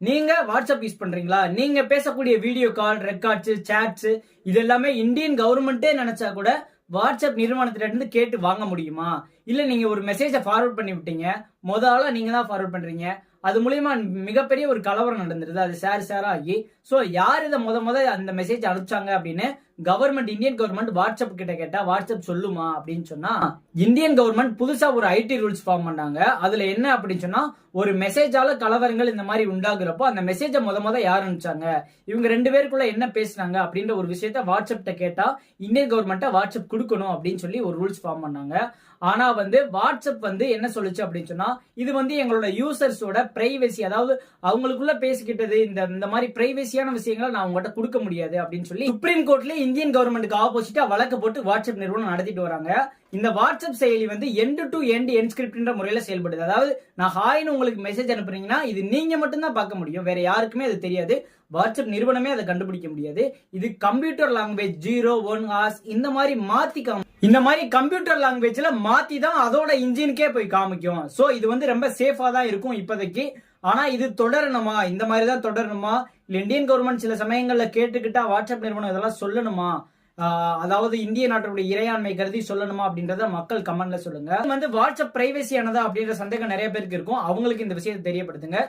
நீங்க WhatsApp use பண்றீங்களா? நீங்க பேசக்கூடிய வீடியோ கால் ரெக்கார்ட்ஸ் சேட்ஸ் இது எல்லாமே இந்தியன் கவர்மெண்ட்டே நினைச்சா கூட வாட்ஸ்அப் நிறுவனத்துல இருந்து கேட்டு வாங்க முடியுமா? இல்ல நீங்க ஒரு மெசேஜை ஃபார்வர்ட் பண்ணி விட்டீங்க முத ஆளா நீங்க தான் ஃபார்வர்ட் பண்றீங்க. அது மூலியமா மிகப்பெரிய ஒரு கலவரம் நடந்துருது. அது ஷேர் ஷேர் ஆகி. ஸோ யார் இதை முத முத அந்த மெசேஜ் அனுப்பிச்சாங்க அப்படின்னு கவர்மெண்ட் இந்தியன் கவர்மெண்ட் வாட்ஸ்அப் கிட்ட கேட்டா வாட்ஸ்அப் சொல்லுமா அப்படின்னு சொன்னா இந்தியன் கவர்மெண்ட் புதுசா ஒரு ஐடி ரூல்ஸ் ஃபார்ம் பண்ணாங்க. அதுல என்ன அப்படின்னு சொன்னா ஒரு மெசேஜால கலவரங்கள் இந்த மாதிரி உண்டாகுறப்போ அந்த மெசேஜை முத முத யார் அனுப்பிச்சாங்க? இவங்க ரெண்டு பேருக்குள்ள என்ன பேசுனாங்க அப்படின்ற ஒரு விஷயத்த வாட்ஸ்அப்ட கேட்டா இந்தியன் கவர்மெண்ட்டை வாட்ஸ்அப் கொடுக்கணும் அப்படின்னு சொல்லி ஒரு ரூல்ஸ் ஃபார்ம் பண்ணாங்க. ஆனா வந்து வாட்ஸ்அப் வந்து என்ன சொல்லுச்சு அப்படின்னு சொன்னா இது வந்து எங்களோட யூசர்ஸோட பிரைவசி அதாவது அவங்களுக்குள்ள பேசிக்கிட்டது இந்த இந்த மாதிரி பிரைவசியான விஷயங்களை நான் உங்கள்கிட்ட கொடுக்க முடியாது அப்படின்னு சொல்லி சுப்ரீம் கோர்ட்ல இந்தியன் கவர்மெண்ட்டுக்கு ஆப்போசிட்டா வழக்கு போட்டு வாட்ஸ்அப் நிறுவனம் நடத்திட்டு வராங்க. இந்த வாட்ஸ்அப் செயலி வந்து எண்டு டு எண்டு என்ஸ்கிரிப்ட்ன்ற முறையில செயல்படுது. அதாவது நான் ஹாய்னு உங்களுக்கு மெசேஜ் அனுப்புறீங்கன்னா இது நீங்க மட்டும்தான் பார்க்க முடியும். வேற யாருக்குமே அது தெரியாது. வாட்ஸ்அப் நிறுவனமே அதை கண்டுபிடிக்க முடியாது. இது கம்ப்யூட்டர் லாங்குவேஜ் ஜீரோ ஒன் ஹார்ஸ் இந்த மாதிரி மாத்தி இந்த மாதிரி கம்ப்யூட்டர் லாங்குவேஜ்ல மாத்தி தான் அதோட இன்ஜினுக்கே போய் காமிக்கும். சோ இது வந்து ரொம்ப சேஃபா தான் இருக்கும் இப்போதைக்கு. ஆனா இது தொடரணுமா? இந்த மாதிரி தான் தொடரணுமா? இல்ல இந்தியன் கவர்மெண்ட் சில சமயங்கள்ல கேட்டுக்கிட்டா வாட்ஸ்அப் நிறுவனம் இதெல்லாம் சொல்லணுமா? அதாவது இந்திய நாட்டுடைய இறையாண்மை கருதி சொல்லணுமா அப்படின்றத மக்கள் கமெண்ட்ல சொல்லுங்க. வந்து வாட்ஸ்அப் பிரைவசியானதா அப்படின்ற சந்தேகம் நிறைய பேருக்கு இருக்கும். அவங்களுக்கு இந்த விஷயத்தை தெரியப்படுத்துங்க.